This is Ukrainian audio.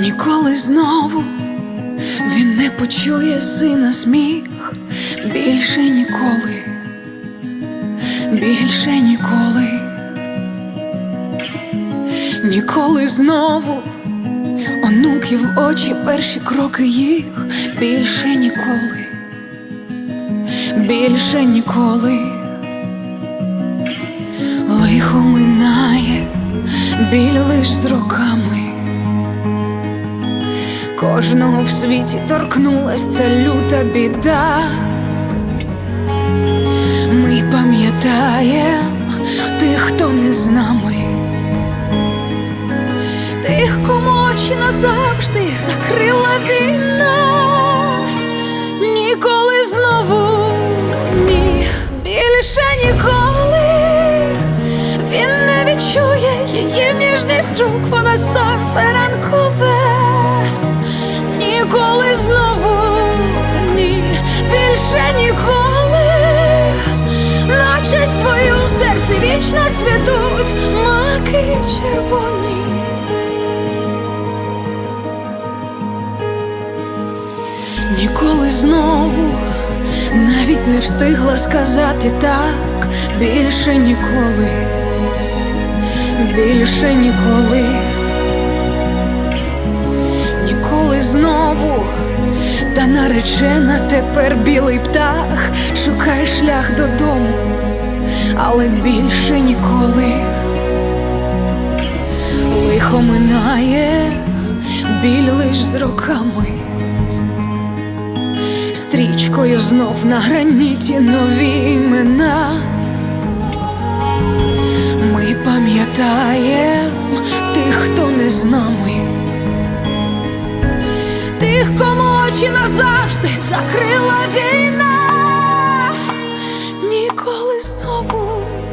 Ніколи знову він не почує сина сміх, більше ніколи, більше ніколи, ніколи знову онуків очі, перші кроки їх, більше ніколи, більше ніколи, лихо минає, біль лиш з роками. Кожного в світі торкнулась ця люта біда. Ми пам'ятаєм тих, хто не з нами, тих, кому очі назавжди закрила війна. Ніколи знову ні, більше ніколи він не відчує її ніжність рук, вона сонце вічно цвітуть маки червоні. Ніколи знову навіть не встигла сказати так, більше ніколи, більше ніколи. Ніколи знову, та наречена тепер білий птах шукає шлях додому, але більше ніколи. Лихо минає біль лиш з роками, стрічкою знов на граніті нові імена. Ми пам'ятаєм тих, хто не з нами. Тих, кому очі назавжди закрила 不。